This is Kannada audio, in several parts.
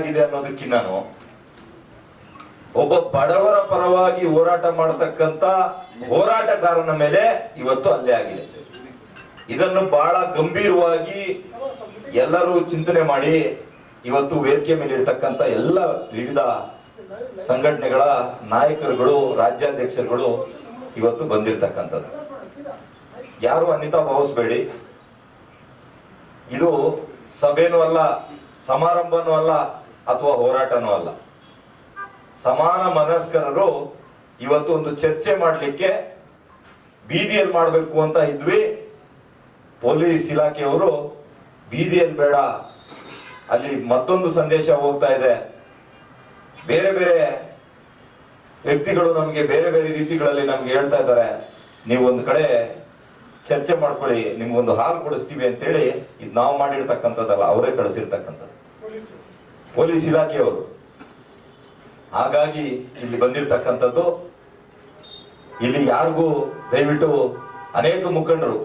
ಆಗಿದೆ ನಾನು ಒಬ್ಬ ಬಡವರ ಪರವಾಗಿ ಹೋರಾಟ ಮಾಡತಕ್ಕಂತ ಹೋರಾಟಗಾರನ ಮೇಲೆ ಇವತ್ತು ಅಲ್ಲೇ ಆಗಿದೆ. ಇದನ್ನು ಬಹಳ ಗಂಭೀರವಾಗಿ ಎಲ್ಲರೂ ಚಿಂತನೆ ಮಾಡಿ ಇವತ್ತು ವೇದಿಕೆ ಮೇಲೆ ಇರ್ತಕ್ಕಂಥ ಎಲ್ಲ ವಿವಿಧ ಸಂಘಟನೆಗಳ ನಾಯಕರುಗಳು, ರಾಜ್ಯಾಧ್ಯಕ್ಷರುಗಳು ಇವತ್ತು ಬಂದಿರತಕ್ಕಂಥದ್ದು. ಯಾರು ಅನಿತಾ ಭಾವಿಸ್ಬೇಡಿ ಇದು ಸಭೆನೂ ಅಲ್ಲ, ಸಮಾರಂಭನೂ ಅಲ್ಲ ಅಥವಾ ಹೋರಾಟನೂ ಅಲ್ಲ. ಸಮಾನ ಮನಸ್ಕರರು ಇವತ್ತು ಒಂದು ಚರ್ಚೆ ಮಾಡಲಿಕ್ಕೆ ಬೀದಿಯಲ್ಲಿ ಮಾಡಬೇಕು ಅಂತ ಇದ್ವಿ. ಪೊಲೀಸ್ ಇಲಾಖೆಯವರು ಬೀದಿಯಲ್ಲಿ ಬೇಡ. ಅಲ್ಲಿ ಮತ್ತೊಂದು ಸಂದೇಶ ಹೋಗ್ತಾ ಇದೆ. ಬೇರೆ ಬೇರೆ ವ್ಯಕ್ತಿಗಳು ನಮಗೆ ಬೇರೆ ಬೇರೆ ರೀತಿಗಳಲ್ಲಿ ನಮ್ಗೆ ಹೇಳ್ತಾ ಇದ್ದಾರೆ. ನೀವು ಒಂದು ಕಡೆ ಚರ್ಚೆ ಮಾಡ್ಕೊಳ್ಳಿ, ನಿಮ್ಗೊಂದು ಹಾಲು ಕೊಡಿಸ್ತೀವಿ ಅಂತೇಳಿ ಇದು ನಾವು ಮಾಡಿರ್ತಕ್ಕಂಥದ್ದಲ್ಲ, ಅವರೇ ಕಳಿಸಿರ್ತಕ್ಕಂಥದ್ದು. ಪೊಲೀಸ್ ಇಲಾಖೆಯವರು ಹಾಗಾಗಿ ಇಲ್ಲಿ ಬಂದಿರತಕ್ಕಂಥದ್ದು, ಇಲ್ಲಿ ಯಾರಿಗೂ ದಯವಿಟ್ಟು ಅನೇಕ ಮುಖಂಡರು,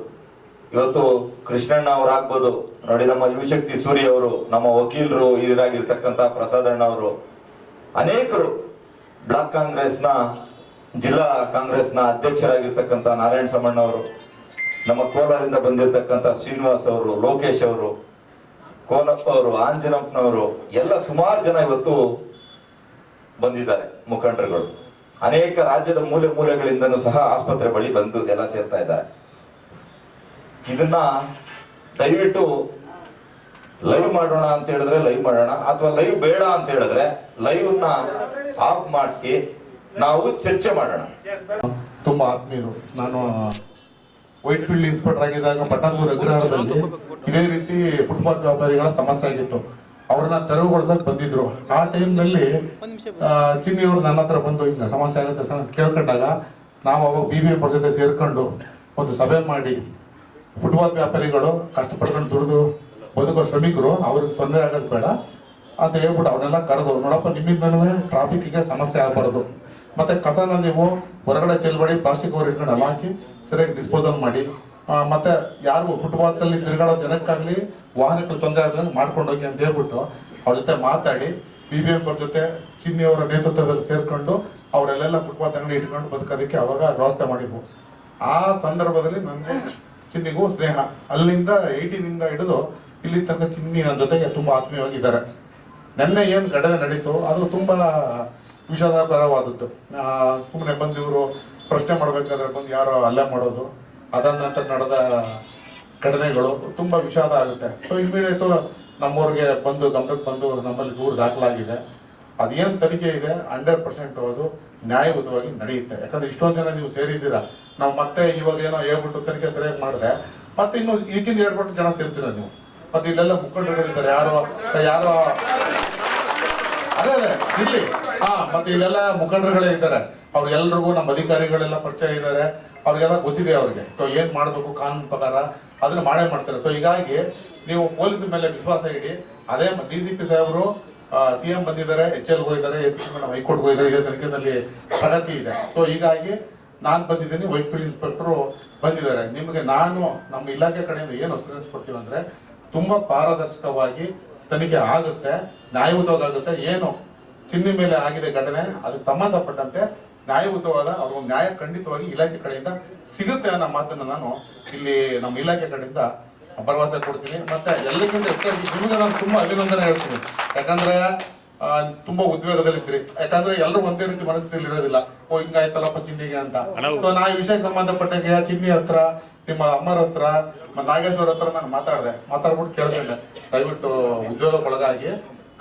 ಇವತ್ತು ಕೃಷ್ಣಣ್ಣ ಅವರಾಗ್ಬೋದು ನೋಡಿ ನಮ್ಮ ಯುವಶಕ್ತಿ ಸೂರ್ಯ ಅವರು, ನಮ್ಮ ವಕೀಲರು, ಹಿರಿಯರಾಗಿರ್ತಕ್ಕಂಥ ಪ್ರಸಾದಣ್ಣ ಅವರು, ಅನೇಕರು ಬ್ಲಾಕ್ ಕಾಂಗ್ರೆಸ್ನ, ಜಿಲ್ಲಾ ಕಾಂಗ್ರೆಸ್ನ ಅಧ್ಯಕ್ಷರಾಗಿರ್ತಕ್ಕಂಥ ನಾರಾಯಣ ಸಮಣ್ಣ ಅವರು, ನಮ್ಮ ಕೋಲಾರಿಂದ ಬಂದಿರತಕ್ಕಂಥ ಶ್ರೀನಿವಾಸ್ ಅವರು, ಲೋಕೇಶ್ ಅವರು ಕೋನಪ್ಪ ಅವರು ಆಂಜನಪ್ಪನವರು ಎಲ್ಲ ಸುಮಾರು ಜನ ಇವತ್ತು ಬಂದಿದ್ದಾರೆ ಮುಖಂಡರುಗಳು. ಅನೇಕ ರಾಜ್ಯದ ಮೂಲೆ ಮೂಲೆಗಳಿಂದನೂ ಸಹ ಆಸ್ಪತ್ರೆ ಬಳಿ ಬಂದು ಎಲ್ಲ ಸೇರ್ತಾ ಇದ್ದಾರೆ. ಇದನ್ನ ದಯವಿಟ್ಟು ಲೈವ್ ಮಾಡೋಣ ಅಂತ ಹೇಳಿದ್ರೆ ಲೈವ್ ಮಾಡೋಣ ಅಥವಾ ಲೈವ್ ಬೇಡ ಅಂತ ಹೇಳಿದ್ರೆ ಲೈವ್ನ ಆಫ್ ಮಾಡಿಸಿ ನಾವು ಚರ್ಚೆ ಮಾಡೋಣ. ತುಂಬಾ ಆತ್ಮೀಯರು ನಾನು ವೈಟ್ ಫೀಲ್ಡ್ ಇನ್ಸ್ಪೆಕ್ಟರ್ ಆಗಿದ್ದಾಗ ಪಟ್ಟಣಪುರ ಅಗ್ರಹಾರದಲ್ಲಿ ಇದೇ ರೀತಿ ಫುಟ್ಪಾತ್ ವ್ಯಾಪಾರಿಗಳ ಸಮಸ್ಯೆ ಆಗಿತ್ತು. ಅವ್ರನ್ನ ತೆರವುಗೊಳಿಸಕ್ ಬಂದಿದ್ರು. ಆ ಟೈಮ್ನಲ್ಲಿ ಚಿನ್ನಿಯವರು ನನ್ನ ಹತ್ರ ಬಂದು ಹಿಂಗ ಸಮಸ್ಯೆ ಆಗುತ್ತೆ ಸರ್ ಕೇಳ್ಕೊಂಡಾಗ ನಾವು ಅವಾಗ ಬಿ ಬಿ ಎಂ ಜೊತೆ ಸೇರ್ಕೊಂಡು ಒಂದು ಸಭೆ ಮಾಡಿ ಫುಟ್ಪಾತ್ ವ್ಯಾಪಾರಿಗಳು ಕಷ್ಟಪಡ್ಕೊಂಡು ದುಡಿದು ಬದುಕೋ ಶ್ರಮಿಕರು, ಅವ್ರಿಗೆ ತೊಂದರೆ ಆಗೋದು ಬೇಡ. ಅಂತ ಹೇಳ್ಬಿಟ್ಟು ಅವನ್ನೆಲ್ಲ ಕರೆದು, ನೋಡಪ್ಪ ನಿಮ್ಮಿಂದನೂ ಟ್ರಾಫಿಕ್ಗೆ ಸಮಸ್ಯೆ ಆಗಬಾರದು. ಮತ್ತೆ ಕಸನ ನೀವು ಹೊರಗಡೆ ಚೆಲ್ಬೇಡಿ ಪ್ಲಾಸ್ಟಿಕ್ ಅವ್ರು ಇಟ್ಕೊಂಡು ಹಾಕಿ ಸರಿಯಾಗಿ ಡಿಸ್ಪೋಸಲ್ ಮಾಡಿ. ಮತ್ತೆ ಯಾರಿಗೂ ಫುಟ್ಬಾಲ್ ತಿರುಗಾಡೋ ಜನಕ್ಕಾಗ್ಲಿ ವಾಹನಕ್ಕೆ ತೊಂದರೆ ಆದಂಗೆ ಮಾಡ್ಕೊಂಡು ಹೋಗಿ ಅಂತ ಹೇಳ್ಬಿಟ್ಟು ಅವ್ರ ಜೊತೆ ಮಾತಾಡಿ ಬಿ ಬಿ ಎಂ ಅವ್ರ ಜೊತೆ ಚಿನ್ನಿಯವರ ನೇತೃತ್ವದಲ್ಲಿ ಸೇರ್ಕೊಂಡು ಅವರೆಲ್ಲೆಲ್ಲ ಫುಟ್ಪಾತ್ ಅಂಗಡಿ ಇಟ್ಕೊಂಡು ಬದುಕೋದಕ್ಕೆ ಅವಾಗ ವ್ಯವಸ್ಥೆ ಮಾಡಿದ್ವು. ಆ ಸಂದರ್ಭದಲ್ಲಿ ನನಗೆ ಚಿನ್ನಿಗೂ ಸ್ನೇಹ. ಅಲ್ಲಿಂದ ಏಯ್ಟೀನಿಂದ ಹಿಡಿದು ಇಲ್ಲಿ ತನಕ ಚಿನ್ನಿ ನನ್ನ ಜೊತೆಗೆ ತುಂಬಾ ಆತ್ಮೀಯವಾಗಿದ್ದಾರೆ. ನೆನ್ನೆ ಏನು ಘಟನೆ ನಡೀತು ಅದು ತುಂಬಾ ವಿಷಾದಕರವಾದದ್ದು. ಸುಮ್ಮನೆ ಬಂದಿವರು ಪ್ರಶ್ನೆ ಮಾಡಬೇಕಾದ್ರೆ ಬಂದು ಯಾರೋ ಹಲ್ಲೆ ಮಾಡೋದು. ಅದಾದ ನಡೆದ ಘಟನೆಗಳು ತುಂಬಾ ವಿಷಾದ ಆಗುತ್ತೆ. ಸೊ ಇಮಿಡಿಯೇಟು ನಮ್ಮೂರಿಗೆ ಬಂದು, ಗಮನಕ್ಕೆ ಬಂದು ನಮ್ಮಲ್ಲಿ ದೂರು ದಾಖಲಾಗಿದೆ. ಅದೇನು ತನಿಖೆ ಇದೆ? ಹಂಡ್ರೆಡ್ ಪರ್ಸೆಂಟ್ ಅದು ನ್ಯಾಯಯುತವಾಗಿ ನಡೆಯುತ್ತೆ. ಯಾಕಂದ್ರೆ ಇಷ್ಟೊಂದು ಜನ ನೀವು ಸೇರಿದ್ದೀರಾ. ನಾವು ಮತ್ತೆ ಇವಾಗ ಏನೋ ಹೇಳ್ಬಿಟ್ಟು ತನಿಖೆ ಸರಿಯಾಗಿ ಮಾಡಿದೆ. ಮತ್ತೆ ಇನ್ನು ಈಗಿಂದ ಹೇಳ್ಬಿಟ್ಟು ಜನ ಸೇರ್ತೀರ ನೀವು? ಮತ್ತೆ ಇಲ್ಲೆಲ್ಲ ಮುಖಂಡರುಗಳಿದ್ದಾರೆ ಯಾರೋ ಯಾರೋ ಅದೇ ಅದೇ, ಇಲ್ಲಿ. ಹಾ, ಮತ್ತೆ ಇಲ್ಲೆಲ್ಲ ಮುಖಂಡರುಗಳೇ ಇದ್ದಾರೆ. ಅವ್ರಿಗೆಲ್ರಿಗೂ ನಮ್ಮ ಅಧಿಕಾರಿಗಳೆಲ್ಲ ಪರಿಚಯ ಇದ್ದಾರೆ. ಅವ್ರಿಗೆಲ್ಲ ಗೊತ್ತಿದೆ ಅವ್ರಿಗೆ. ಸೊ ಏನ್ ಮಾಡಬೇಕು ಕಾನೂನು ಪ್ರಕಾರ? ಅದನ್ನ ಮಾಡೇ ಮಾಡ್ತಾರೆ. ಸೊ ಹೀಗಾಗಿ ನೀವು ಪೊಲೀಸ್ ಮೇಲೆ ವಿಶ್ವಾಸ ಇಡಿ. ಅದೇ ಡಿ ಸಿ ಪಿ ಸಾಹೇಬರು ಸಿ ಎಂ ಬಂದಿದ್ದಾರೆ, ಎಚ್ ಎಲ್ ಹೋಗಿದ್ದಾರೆ S P madam high court ಹೋಗಿದ್ದಾರೆ ಇದೇ ತನಿಖೆಯಲ್ಲಿ ಪ್ರಗತಿ ಇದೆ. ಸೊ ಹೀಗಾಗಿ ನಾನು ಬಂದಿದ್ದೀನಿ, ವೈಟ್ ಫೀಲ್ಡ್ ಇನ್ಸ್ಪೆಕ್ಟರು ಬಂದಿದ್ದಾರೆ. ನಿಮಗೆ ನಾನು, ನಮ್ಮ ಇಲಾಖೆ ಕಡೆಯಿಂದ ಏನು ಅಸೂರೆನ್ಸ್ ಕೊಡ್ತೀವಿ ಅಂದರೆ, ತುಂಬ ಪಾರದರ್ಶಕವಾಗಿ ತನಿಖೆ ಆಗುತ್ತೆ ನ್ಯಾಯಯುತವಾಗುತ್ತೆ ಏನು ಚಿನ್ನಿ ಮೇಲೆ ಆಗಿದೆ ಘಟನೆ, ಅದಕ್ಕೆ ಸಂಬಂಧಪಟ್ಟಂತೆ ನ್ಯಾಯಯುತವಾದ ಅವ್ರ ನ್ಯಾಯ ಖಂಡಿತವಾಗಿ ಇಲಾಖೆ ಕಡೆಯಿಂದ ಸಿಗುತ್ತೆ ಅನ್ನೋ ಮಾತನ್ನ ನಾನು ಇಲ್ಲಿ ನಮ್ಮ ಇಲಾಖೆ ಕಡೆಯಿಂದ ಭರವಸೆ ಕೊಡ್ತೀನಿ. ಮತ್ತೆ ಎಲ್ಲಕ್ಕಿಂತ ಹೆಚ್ಚಾಗಿ ನಿಮಗೆ ನಾನು ತುಂಬಾ ಅಭಿನಂದನೆ ಹೇಳ್ತೀನಿ. ಯಾಕಂದ್ರೆ ತುಂಬಾ ಉದ್ವೇಗದಲ್ಲಿದ್ರಿ ಯಾಕಂದ್ರೆ ಎಲ್ಲರೂ ಒಂದೇ ರೀತಿ ಮನಸ್ಥಿತಿಯಲ್ಲಿ ಇರೋದಿಲ್ಲ. ಓ ಹಿಂಗಾಯ್ತಲ್ಲಪ್ಪ ಚಿನ್ನಿಗೆ ಅಂತ. ಸೊ ನಾ ಈ ವಿಷಯಕ್ಕೆ ಸಂಬಂಧಪಟ್ಟಾಗ ಚಿನ್ನಿ ಹತ್ರ ನಿಮ್ಮ ಅಮ್ಮರ ಹತ್ರ ನಾಗೇಶ್ವರ ಹತ್ರ ನಾನು ಮಾತಾಡಿದೆ. ಮಾತಾಡ್ಬಿಟ್ಟು ಕೇಳ್ಕೊಂಡೆ. ದಯವಿಟ್ಟು ಉದ್ಯೋಗಕ್ಕೊಳಗಾಗಿ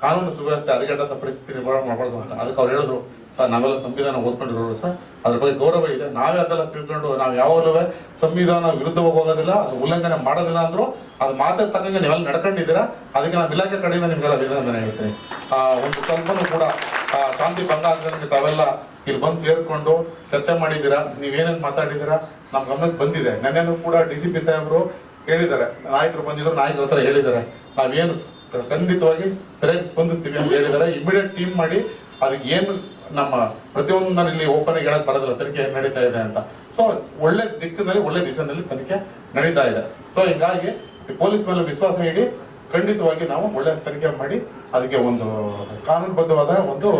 ಕಾನೂನು ಸುವ್ಯವಸ್ಥೆ ಹದಗೆಟ್ಟಂತ ಪರಿಸ್ಥಿತಿ ನಿರ್ಮಾಣ ಮಾಡಬಾರ್ದು ಅಂತ. ಅದಕ್ಕೆ ಅವ್ರು ಹೇಳಿದ್ರು ಸರ್ ನಾವೆಲ್ಲ ಸಂವಿಧಾನ ಓದ್ಕೊಂಡಿರೋರು ಸರ್. ಅದ್ರ ಬಗ್ಗೆ ಗೌರವ ಇದೆ. ನಾವೇ ಅದೆಲ್ಲ ತಿಳ್ಕೊಂಡು ನಾವು ಯಾವಾಗಲೂ ಸಂವಿಧಾನ ವಿರುದ್ಧ ಹೋಗೋದಿಲ್ಲ ಅದು ಉಲ್ಲಂಘನೆ ಮಾಡೋದಿಲ್ಲ ಅಂದ್ರು ಅದು ಮಾತಾಡ್ ತಕ್ಕಂಗೆ ನೀವೆಲ್ಲ ನಡ್ಕೊಂಡಿದ್ದೀರಾ? ಅದಕ್ಕೆ ನಾನು ಇಲಾಖೆ ಕಡೆಯಿಂದ ನಿಮಗೆಲ್ಲ ಅಭಿನಂದನೆ ಹೇಳ್ತೀನಿ. ಆ, ಒಂದು ಸ್ವಲ್ಪನೂ ಕೂಡ ಶಾಂತಿ ಭಂಗ ಆಗದಂಗೆ ತಾವೆಲ್ಲ ಇಲ್ಲಿ ಬಂದು ಸೇರ್ಕೊಂಡು ಚರ್ಚೆ ಮಾಡಿದ್ದೀರಾ? ನೀವೇನೇನು ಮಾತಾಡಿದ್ದೀರಾ? ನಮ್ಮ ಗಮನಕ್ಕೆ ಬಂದಿದೆ. ನೆನ್ನೆನೂ ಕೂಡ ಡಿ ಸಿ ಪಿ ಸಾಹೇಬರು ಹೇಳಿದ್ದಾರೆ. ನಾಯಕರು ಬಂದಿದ್ರು ನಾಯಕರ ಹತ್ರ ಹೇಳಿದ್ದಾರೆ. ನಾವೇನು ಖಂಡಿತವಾಗಿ ಸರಿಯಾಗಿ ಸ್ಪಂದಿಸ್ತೀವಿ ಅಂತ ಹೇಳಿದ್ದಾರೆ. ಇಮಿಡಿಯೇಟ್ ಟೀಮ್ ಮಾಡಿ ಅದಕ್ಕೆ ಏನು ನಮ್ಮ ಪ್ರತಿಯೊಂದು ಇಲ್ಲಿ ಓಪನ್ ಆಗಿ ಹೇಳಕ್ ಬರೋದಿಲ್ಲ. ತನಿಖೆ ಏನು ನಡೀತಾ ಇದೆ ಅಂತ. ಸೊ ಒಳ್ಳೆ ದಿಕ್ಕಿನಲ್ಲಿ, ಒಳ್ಳೆ ದಿಶೆನಲ್ಲಿ ತನಿಖೆ ನಡೀತಾ ಇದೆ. ಸೊ ಹೀಗಾಗಿ ಪೊಲೀಸ್ ಮೇಲೆ ವಿಶ್ವಾಸ ಇಡಿ, ಖಂಡಿತವಾಗಿ ನಾವು ಒಳ್ಳೆ ತನಿಖೆ ಮಾಡಿ ಅದಕ್ಕೆ ಒಂದು ಕಾನೂನುಬದ್ಧವಾದ ಒಂದು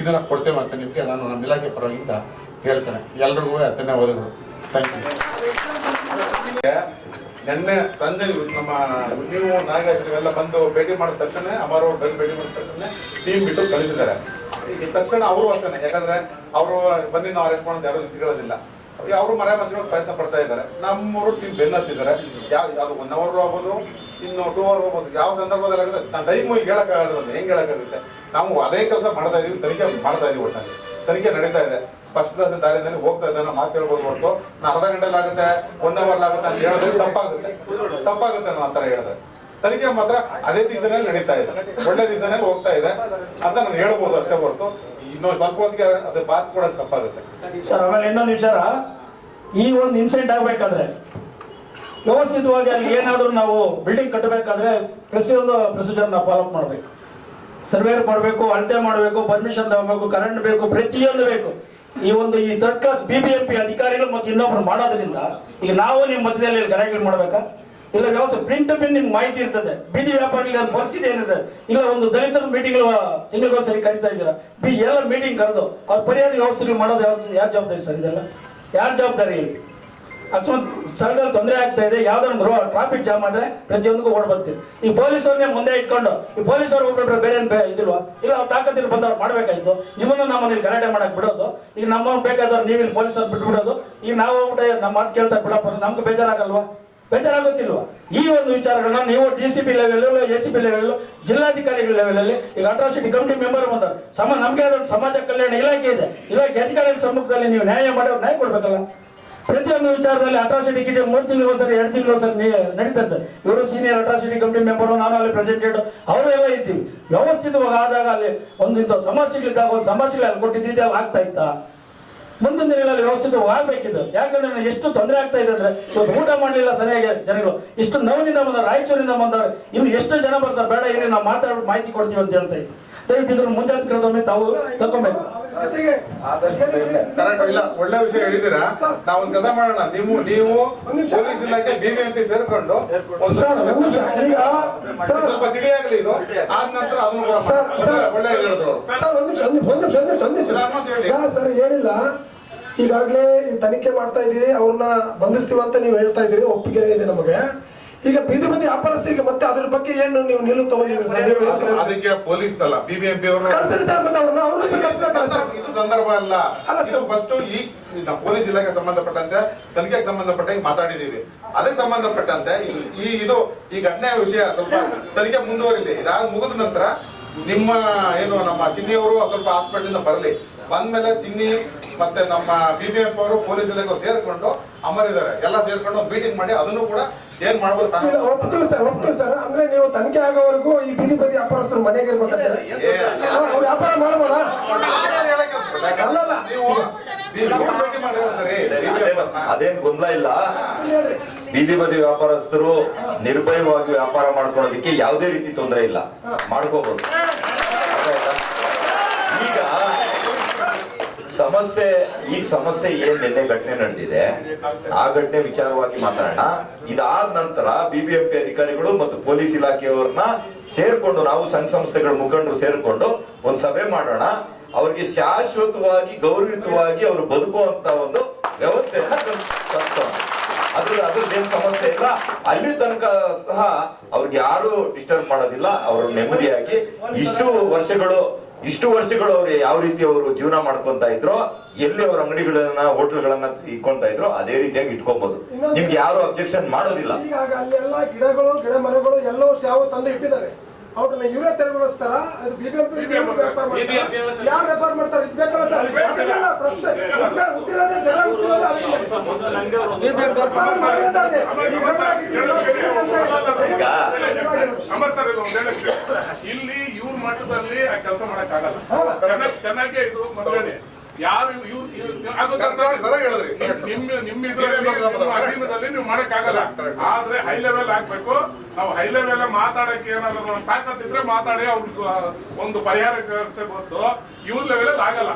ಇದನ್ನ ಕೊಡ್ತೇವೆ ಅಂತ ನಿಮಗೆ ನಾನು ನಮ್ಮ ಇಲಾಖೆ ಪರವಾಗಿಂದ ಹೇಳ್ತೇನೆ. ಎಲ್ರಿಗೂ ಧನ್ಯವಾದಗಳು ಥ್ಯಾಂಕ್ ಯು ನಿನ್ನೆ ಸಂಜೆ ನಮ್ಮ ನೀವು ನಾಗೇಶ್ ಎಲ್ಲ ಬಂದು ಭೇಟಿ ಮಾಡಿದ ತಕ್ಷಣ ಅಮರ್ ಅವರು ಬಂದು ಭೇಟಿ ಮಾಡಿದ ತಕ್ಷಣ ಟೀಮ್ ಬಿಟ್ಟು ಕಳಿಸಿದ್ದಾರೆ. ಈಗ ತಕ್ಷಣ ಅವರು ಅಷ್ಟೇ ಯಾಕಂದ್ರೆ ಅವರು ಬನ್ನಿ ನಾವು ಅರೆಸ್ಟ್ ಮಾಡೋದು ಯಾರು ನಿಂತ್ಕೊಳ್ಳೋದಿಲ್ಲ ಅವರು ಮನೆ ಮಚ್ಚೋಕೆ ಪ್ರಯತ್ನ ಪಡ್ತಾ ಇದ್ದಾರೆ. ನಮ್ಮವರು ಟೀಮ್ ಬೆನ್ನತ್ತಿದ್ದಾರೆ. ಯಾವ ಅದು ಒನ್ ಅವರ್ ಆಗ್ಬೋದು, ಇನ್ನು ಟೂ ಅವರ್ ಹೋಗ್ಬೋದು ಯಾವ ಸಂದರ್ಭದಲ್ಲಿ ಆಗುತ್ತೆ? ನಾನು ಟೈಮ್ ಈಗ ಹೇಳಕ್ಕಾಗಲ್ಲ ಹೆಂಗ್ ಹೇಳಕ್ಕಾಗುತ್ತೆ? ನಾವು ಅದೇ ಕೆಲಸ ಮಾಡ್ತಾ ಇದೀವಿ. ತನಿಖೆ ಮಾಡ್ತಾ ಇದೀವಿ ಒಟ್ಟಾಗಿ ತನಿಖೆ ನಡೀತಾ ಇದೆ. ಸ್ಪಷ್ಟತೆ ದಾರಿಯಲ್ಲಿ ಹೋಗ್ತಾ ಇದ್ದಾನೆ, ಮಾತು ಕೇಳ್ಬೋದು ಹೊರತು. ನಾನು ಅರ್ಧ ಗಂಟೆ ಆಗುತ್ತೆ ಒನ್ ಅವರ್ ಆಗುತ್ತೆ ಅಂತ ಹೇಳಿದ್ರೆ ತಪ್ಪಾಗುತ್ತೆ. ತಪ್ಪಾಗುತ್ತೆ ನಾನು ಆತರ ಹೇಳಿದ್ರೆ. ತನಿಖೆ ಮಾತ್ರ ಅದೇ ದಿವಸನಲ್ಲಿ ನಡೀತಾ ಇದೆ. ಒಳ್ಳೆ ದಿವಸನಲ್ಲಿ ಹೋಗ್ತಾ ಇದೆ ಅಂತ ನಾನು ಹೇಳ್ಬೋದು ಅಷ್ಟೇ ಹೊರತು. ಇನ್ನೊಂದು ಸ್ವಲ್ಪ ಹೊತ್ತಿಗೆ ಅದು ಬಾತ್ ಕೊಡೋದು ತಪ್ಪಾಗುತ್ತೆ. ಸರ್, ಆಮೇಲೆ ಇನ್ನೊಂದು ವಿಚಾರ. ಈ ಒಂದು ಇನ್ಸಿಡೆಂಟ್ ಆಗ್ಬೇಕಾದ್ರೆ, ವ್ಯವಸ್ಥಿತವಾಗಿ ಅಲ್ಲಿ ಏನಾದ್ರೂ ನಾವು ಬಿಲ್ಡಿಂಗ್ ಕಟ್ಟಬೇಕಾದ್ರೆ ಪ್ರತಿಯೊಂದು ಪ್ರೊಸೀಜರ್ ನಾವು ಫಾಲೋಅಪ್ ಮಾಡಬೇಕು. ಸರ್ವೇರ್ ಮಾಡಬೇಕು, ಅಳತೆ ಮಾಡಬೇಕು ಪರ್ಮಿಷನ್ ತಗೋಬೇಕು ಕರೆಂಟ್ ಬೇಕು, ಪ್ರತಿಯೊಂದು ಬೇಕು. ಈ ಒಂದು ಈ third class B B M P ಅಧಿಕಾರಿಗಳು ಮತ್ತು ಇನ್ನೊಬ್ರು ಮಾಡೋದ್ರಿಂದ ಈಗ ನಾವು ನಿಮ್ಮ ಮಧ್ಯದಲ್ಲಿ ಗಲಾಟೆ ಮಾಡಬೇಕಾ? ಇಲ್ಲ ವ್ಯವಸ್ಥೆ ಪ್ರಿಂಟ್ ಪಿನ್ ನಿಮ್ಗೆ ಮಾಹಿತಿ ಇರ್ತದೆ. ಬೀದಿ ವ್ಯಾಪಾರಿಗಳ ಪರಿಸ್ಥಿತಿ ಏನಿದೆ? ಇಲ್ಲ ಒಂದು ದಲಿತರ ಮೀಟಿಂಗ್ ಸರಿ ಕರಿತಾ ಇದ್ದೀರಾ? ಬಿ ಎಲ್ಲ ಮೀಟಿಂಗ್ ಕರೆದು ಅವ್ರ ಪರಿಹಾರ ವ್ಯವಸ್ಥೆಗಳು ಮಾಡೋದು ಯಾವ್ದು ಯಾರ ಜವಾಬ್ದಾರಿ ಸರ್ ಇದೆಲ್ಲ? ಯಾರ ಜವಾಬ್ದಾರಿ ಹೇಳಿ? ಅಕಸ್ಮಾತ್ ಸ್ಥಳದಲ್ಲಿ ತೊಂದರೆ ಆಗ್ತಾ ಇದೆ ಯಾವ್ದೊಂದು ಟ್ರಾಫಿಕ್ ಜಾಮ್ ಆದ್ರೆ ಪ್ರತಿಯೊಂದಕ್ಕೂ ಓಡ್ ಬರ್ತೀವಿ. ಈ ಪೊಲೀಸವ್ರನ್ನೇ ಮುಂದೆ ಇಟ್ಕೊಂಡು, ಈ ಪೊಲೀಸರು ಒಬ್ಬೊಬ್ರು ಬೇರೆ ಇದಿಲ್ವಾ? ಇಲ್ಲ, ಅವ್ರ ತಾಕತ್ತಿಲ್ ಬಂದವ್ರು ಮಾಡ್ಬೇಕಾಯ್ತು. ನಿಮ್ಮನ್ನು ನಮ್ಮನ್ನ ಇಲ್ಲಿ ಗಲಾಟೆ ಮಾಡಕ್ ಬಿಡೋದು. ಈಗ ನಮ್ಮ ಬೇಕಾದವ್ರು ನೀವು ಇಲ್ಲಿ ಪೊಲೀಸರ್ ಬಿಟ್ಟು ಬಿಡೋದು ಈಗ ನಾವು ಹೋಗ್ಬಿಟ್ಟೆ ನಮ್ಮ ಮಾತು ಕೇಳ್ತಾ ಬಿಡಪ್ಪ ನಮ್ಗೆ ಬೇಜಾರಾಗಲ್ವಾ? ಬೇಜಾರಾಗುತ್ತಿಲ್ವಾ? ಈ ಒಂದು ವಿಚಾರಗಳನ್ನ ನೀವು D C P level A C P level ಜಿಲ್ಲಾಧಿಕಾರಿಗಳ ಲೆವೆಲಲ್ಲಿ ಈಗ ಅಟ್ರಾಸಿಟಿ ಕಮಿಟಿ ಮೆಂಬರ್ ಬಂದರು ಸಮ ನಮ್ಗೆ ಅದೊಂದು ಸಮಾಜ ಕಲ್ಯಾಣ ಇಲಾಖೆ ಇದೆ. ಇಲಾಖೆ ಅಧಿಕಾರಿಗಳ ಸಮ್ಮುಖದಲ್ಲಿ ನೀವು ನ್ಯಾಯ ಮಾಡಿ ನ್ಯಾಯ ಕೊಡ್ಬೇಕಲ್ಲ? ಪ್ರತಿಯೊಂದು ವಿಚಾರದಲ್ಲಿ ಅಟ್ರಾಸಿಟಿ ಕಿಟಿ ಮೂರು ತಿಂಗಳು ಸರಿ ಎರಡು ತಿಂಗಳು ಸರಿ ನಡೀತಾ ಇರ್ತದೆ ಇವರು ಸೀನಿಯರ್ ಅಟ್ರಾಸಿಟಿ ಕಮಿಟಿ ಮೆಂಬರು ನಾನು ಅಲ್ಲಿ ಪ್ರೆಸಿಡೆಂಟ್ ಅವರು ಎಲ್ಲ ಇದ್ದೀವಿ. ವ್ಯವಸ್ಥಿತವಾಗಿ ಆದಾಗ ಅಲ್ಲಿ ಒಂದಿಂತ ಇಂಥ ಸಮಸ್ಯೆಗಳಿದ್ದಾಗ ಒಂದು ಸಮಸ್ಯೆಗಳು ಅಲ್ಲಿ ಕೊಟ್ಟಿದ್ದ ಆಗ್ತಾ ಇತ್ತ? ಮುಂದಿನ ದಿನಗಳಲ್ಲಿ ವ್ಯವಸ್ಥಿತವಾಗಿ ಆಗಬೇಕಿದ್ದು ಯಾಕಂದ್ರೆ ಎಷ್ಟು ತೊಂದರೆ ಆಗ್ತಾ ಇದೆ ಅಂದ್ರೆ, ಇವತ್ತು ಊಟ ಮಾಡಲಿಲ್ಲ ಸರಿಯಾಗಿ ಜನಗಳು. ಇಷ್ಟು ನೋವಿನಿಂದ ಬಂದ ರಾಯಚೂರಿನಿಂದ ಬಂದವರು, ಇನ್ನು ಎಷ್ಟು ಜನ ಬರ್ತಾರೆ? ಬೇಡ, ಇರಿ, ನಾವು ಮಾತಾಡ್, ಮಾಹಿತಿ ಕೊಡ್ತೀವಿ ಅಂತ ಹೇಳ್ತಾ ಇತ್ತು ದಯವಿಟ್ಟು ಇದ್ರ ಮುಂಜಾಗ್ರತೆ ತಾವು ತಗೊಬೇಕು ಕರೆಕ್ಟ್ ಇಲ್ಲ ಒಳ್ಳೆ ವಿಷಯ ಹೇಳಿದಿರಾ ನಾವು ಒಂದ್ ಕೆಲಸ ಮಾಡೋಣ. ನೀವು ನೀವು ಪೊಲೀಸ್ ಇಲಾಖೆ ಬಿಬಿಎಂಪಿ ಸೇರ್ಕೊಂಡು ಒಂದು. ಸ್ವಲ್ಪ ತಿಳಿಯಾಗಲಿ ಇದು. ಆದ ನಂತರ ಅದನ್ನು ಸರ್. ಒಳ್ಳೆ ಹೇಳಿದ್ರು. ಸರ್ ಒಂದು ನಿಮಿಷ ಒಂದು ನಿಮಿಷ ಒಂದ್ ನಿಮಿಷ ಸರ್ ಏನಿಲ್ಲ. ಈಗಾಗಲೇ ತನಿಖೆ ಮಾಡ್ತಾ ಇದ್ದೀರಿ. ಅವ್ರನ್ನ ಬಂಧಿಸ್ತೀವಿ ಅಂತ ನೀವು ಹೇಳ್ತಾ ಇದ್ದೀರಿ. ಒಪ್ಪಿಗೆ ಇದೆ ನಮಗೆ. ಈಗ ಬೀದಿ ಬದಿ ಮತ್ತೆ ಅದ್ರ ಬಗ್ಗೆ ಏನು ನೀವು ನಿಲ್ಲು ತಗೊಂಡಿದ್ದೀರಿ ಸರ್? ಅದಕ್ಕೆ ಪೊಲೀಸ್ ಅಲ್ಲ ಬಿಬಿಎಂಪಿ ಅವರು ಕಳ್ಸಿರಿ ಸರ್ ಮತ್ತೆ ಅವ್ರನ್ನ ಅವ್ರನ್ನ ಕಳ್ಸ್ಬೇಕಲ್ಲ ಸರ್. ಇದು ಸಂದರ್ಭ ಅಲ್ಲ. ಅಲ್ಲ ಸರ್. ಫಸ್ಟ್ ಈ ಪೊಲೀಸ್ ಇಲಾಖೆ ಸಂಬಂಧಪಟ್ಟಂತೆ ತನಿಖೆಗೆ ಸಂಬಂಧಪಟ್ಟಂಗೆ ಮಾತಾಡಿದೀವಿ ಅದಕ್ಕೆ ಸಂಬಂಧಪಟ್ಟಂತೆ ಈ- ಇದು ಈ ಘಟನೆಯ ವಿಷಯ ಸ್ವಲ್ಪ ತನಿಖೆ ಮುಂದುವರಿಲಿ. ಇದಾದ ಮುಗಿದ ನಂತರ ನಿಮ್ಮ ಏನು ನಮ್ಮ ಚಿನ್ನಿಯವರು ಸ್ವಲ್ಪ ಹಾಸ್ಪಿಟಲ್ ಬರಲಿ. ಬಂದ್ಮೇಲೆ ಚಿನ್ನಿ ಮತ್ತೆ ನಮ್ಮ ಬಿ ಅವರು ಪೊಲೀಸ್ ಇಲಾಖೆ ಸೇರ್ಕೊಂಡು ಅಮರಿದ್ದಾರೆ ಎಲ್ಲ ಸೇರ್ಕೊಂಡು ಒಂದು ಮೀಟಿಂಗ್ ಮಾಡಿ ಅದನ್ನು ಕೂಡ ಏನ್ ಮಾಡ್ಬೋದು ಇಲ್ಲ ಒಪ್ತೀವಿ ಸರ್ ಒಪ್ತೀವಿ ಸರ್. ಅಂದ್ರೆ ನೀವು ತನಿಖೆ ಆಗೋವರೆಗೂ ಈ ಬೀದಿ ಬದಿ ವ್ಯಾಪಾರಸ್ಥರು ಮನೆಗೆ ಇರ್ಬೇಕಂತ ಅವ್ರು ವ್ಯಾಪಾರ ಮಾಡ್ಬೋದಾ? ಅಲ್ಲಲ್ಲ. ನೀವು ನೀವು ಭೇಟಿ ಮಾಡಿ ಹೇಳ್ತಾರೆ, ಅದೇನ್ ಗೊಂದಲ ಇಲ್ಲ. ಬೀದಿ ಬದಿ ವ್ಯಾಪಾರಸ್ಥರು ನಿರ್ಭಯವಾಗಿ ವ್ಯಾಪಾರ ಮಾಡ್ಕೊಳ್ಳೋದಕ್ಕೆ ಯಾವುದೇ ರೀತಿ ತೊಂದರೆ ಇಲ್ಲ. ಮಾಡ್ಕೋಬಹುದು ಅರ್ಥಾಯ್ತಾ? ಈಗ ಸಮಸ್ಯೆ, ಈಗ ಸಮಸ್ಯೆ ಏನ್ ನಿನ್ನೆ ಘಟನೆ ನಡೆದಿದೆ, ಆ ಘಟನೆ ವಿಚಾರವಾಗಿ ಮಾತಾಡೋಣ. ಇದಾದ ನಂತರ ಬಿಬಿಎಂಪಿ ಅಧಿಕಾರಿಗಳು ಮತ್ತು ಪೊಲೀಸ್ ಇಲಾಖೆಯವ್ರನ್ನ ಸೇರ್ಕೊಂಡು, ನಾವು ಸಂಘ ಸಂಸ್ಥೆಗಳ ಮುಖಂಡರು ಸೇರ್ಕೊಂಡು ಒಂದ್ ಸಭೆ ಮಾಡೋಣ. ಅವ್ರಿಗೆ ಶಾಶ್ವತವಾಗಿ, ಗೌರವಯುತವಾಗಿ ಅವರು ಬದುಕುವಂತ ಒಂದು ವ್ಯವಸ್ಥೆಯನ್ನ ಅದ್ರ ಅದ್ರದ್ದೇನು ಸಮಸ್ಯೆ ಇಲ್ಲ. ಅಲ್ಲಿ ತನಕ ಸಹ ಅವ್ರಿಗೆ ಯಾರು ಡಿಸ್ಟರ್ಬ್ ಮಾಡೋದಿಲ್ಲ. ಅವರು ನೆಮ್ಮದಿಯಾಗಿ ಇಷ್ಟು ವರ್ಷಗಳು ಇಷ್ಟು ವರ್ಷಗಳು ಅವ್ರು ಯಾವ ರೀತಿ ಅವರು ಜೀವನ ಮಾಡ್ಕೊಂತ ಇದ್ರು ಎಲ್ಲಿ ಅವ್ರ ಅಂಗಡಿಗಳನ್ನ ಹೋಟೆಲ್ಗಳನ್ನ ಇಟ್ಕೊಂತ ಇದ್ರು ಅದೇ ರೀತಿಯಾಗಿ ಇಟ್ಕೊಬಹುದು ನಿಮ್ಗೆ ಯಾರು ಅಬ್ಜೆಕ್ಷನ್ ಮಾಡೋದಿಲ್ಲ. ಗಿಡಗಳು ಗಿಡ ಮರಗಳು ಎಲ್ಲೋ ಯಾವ ತಂದು ಇಟ್ಟಿದ್ದಾರೆ. ಅವ್ರನ್ನ ಇವರೇ ತೆರವುಗೊಳಿಸ್ತಾರ? ಅದು ಬಿಬಿಎಂಪಿ ಯಾರು ರೆಫರ್ ಮಾಡ್ತಾರೆ? ಇದು ಬೇಕಲ್ಲ ಸರ್? ಅದಕ್ಕೆಲ್ಲ ಪ್ರಶ್ನೆ. ಹುಟ್ಟಿದ- ಹುಟ್ಟಿರೋದೇ ಜನ ಹುಟ್ಟಿರೋದೇ ಅದಕ್ಕೆ. ಇಲ್ಲ ಇವ್ರ ಮಟ್ಟದಲ್ಲಿ ಆ ಕೆಲಸ ಮಾಡಕ್ ಆಗಲ್ಲ ಚೆನ್ನಾಗಿ ಚೆನ್ನಾಗಿ ಇದು ಮೊದಲನೇ. ಯಾರು. ನಿಮ್ಮ ನಿಮ್ಮ ಇದ್ರಲ್ಲಿ ನೀವು ಮಾಡಕ್ಕಾಗಲ್ಲ. ಆದ್ರೆ ಹೈ ಲೆವೆಲ್ ಹಾಕ್ಬೇಕು. ನಾವು ಹೈ ಲೆವೆಲ್ ಮಾತಾಡಕ್ಕೆ ಏನಾದ್ರು ಒಂದು ತಾಕತ್ತಿದ್ರೆ ಮಾತಾಡಿ ಅವ್ರಿಗೆ ಒಂದು ಪರಿಹಾರ ಹೊತ್ತು ಇವ್ರ ಲೆವೆಲ್ ಆಗಲ್ಲ.